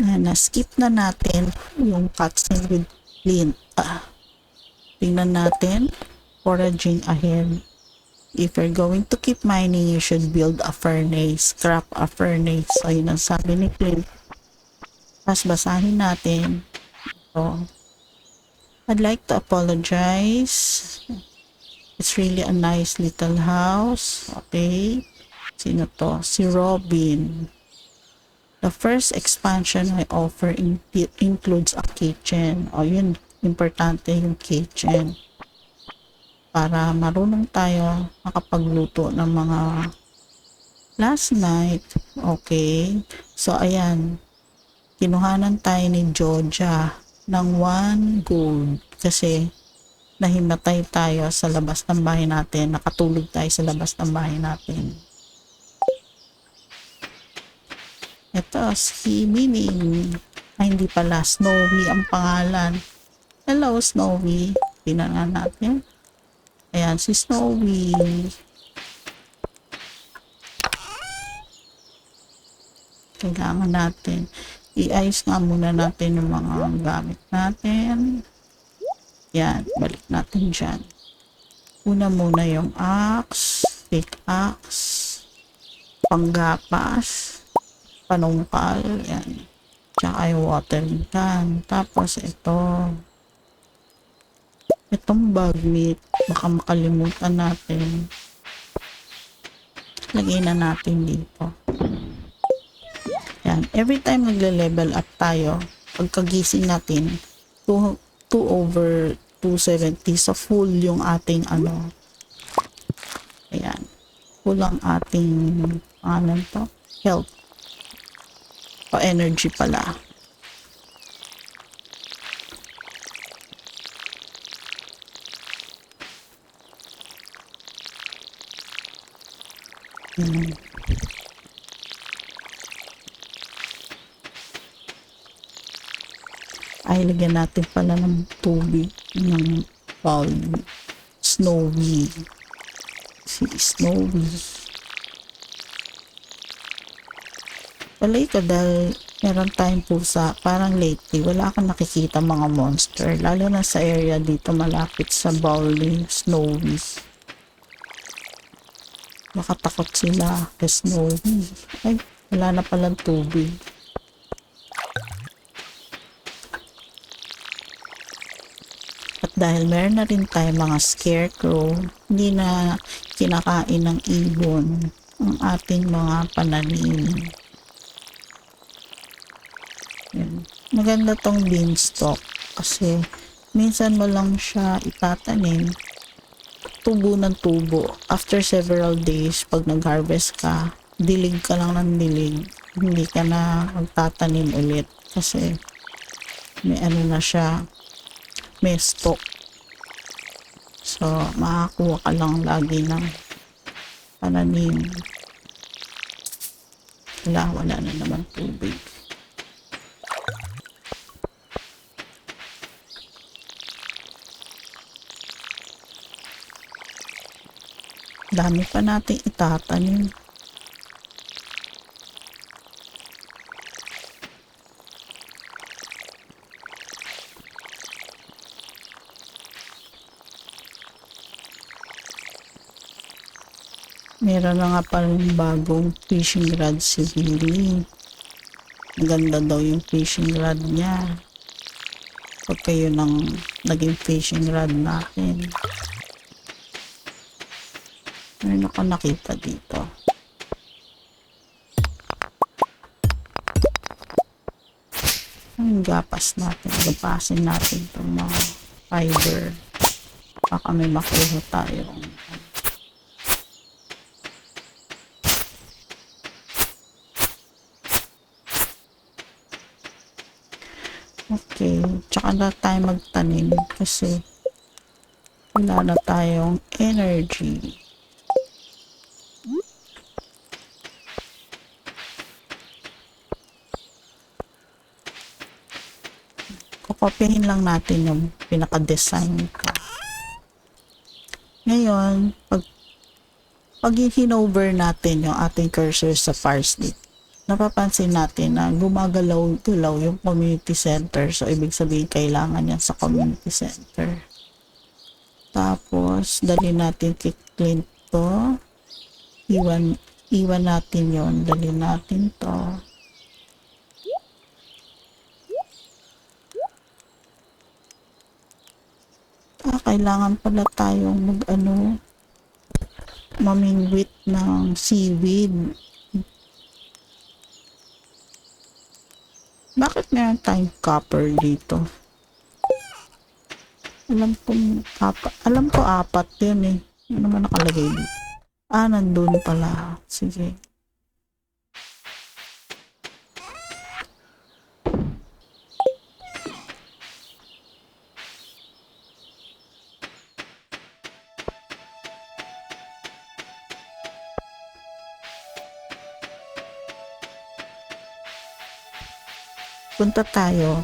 na na-skip na natin yung cutscene with Clint. Ah, tingnan natin. Foraging ahead. If you're going to keep mining, you should build a furnace. Scrap a furnace. Ayun ang sabi ni Clint. Tapos basahin natin. Ito. I'd like to apologize. It's really a nice little house. Okay. Sino to? Si Robin. The first expansion I offer in- includes a kitchen. O yun, importante yung kitchen. Para marunong tayo makapagluto ng mga last night. Okay. So, ayan. Kinuhanan tayo ni Georgia ng one gold. Kasi, nahimatay tayo sa labas ng bahay natin. Nakatulog tayo sa labas ng bahay natin. Ito, si Mining. Ay, hindi pala. Snowy ang pangalan. Hello, Snowy. Tingnan nga natin. Ayan, si Snowy. Kailangan natin. I-ayos nga muna natin yung mga gamit natin. Yan, balik natin dyan. Una muna yung axe, pickaxe, panggapas, panungkal, yan. Tsaka yung water gun. Tapos ito. Itong bag meat, baka makalimutan natin. Lagay na natin dito. Yan. Every time nagle-level up tayo, pagkagising natin, 2, 2 over 270. So, full yung ating ano. Ayan. Full ang ating, ano to? Health. O energy pala. Hmm. Ay, lagyan natin pala ng tubig ng bowl. Snowy. Si Snowy. Palay ka dahil meron tayong pusa. Parang lately, wala akong nakikita mga monster. Lalo na sa area dito malapit sa bowl ni Snowy. Baka takot sila kay Snowy. Ay, wala na palang tubig. At dahil meron na rin tayo mga scarecrow, hindi na kinakain ng ibon ang ating mga pananim. Yan. Maganda tong beanstalk kasi minsan mo lang siya itatanim tubo ng tubo. After several days, pag nag-harvest ka, dilig ka lang ng dilig. Hindi ka na magtatanim ulit kasi may ano na siya, may stock. So, makakuha ka lang lagi ng pananim. Wala, wala na naman tubig. Dami pa nating itatanim. Meron na nga palang bagong fishing rod si Billy. Maganda daw yung fishing rod niya. Pag kayo nang naging fishing rod natin. Meron ako nakita dito. Ang gapas natin. Gapasin natin itong mga fiber. Baka may makuha tayong Okay. Tsaka na tayo magtanim kasi wala na tayong energy. Kokopyahin lang natin yung pinaka-design ko. Ngayon, pag pag hinover natin yung ating cursor sa stick, napapansin natin na gumagalaw-galaw yung community center. So, ibig sabihin, kailangan yan sa community center. Tapos, dali natin kay Clint to. Iwan, iwan natin yon Dali natin to. Ah, kailangan pala tayong mag ano, mamingwit ng seaweed. Bakit meron tayong copper dito? Alam ko, apat, alam ko apat yun eh. Ano naman nakalagay dito? Ah, nandun pala. Sige. Punta tayo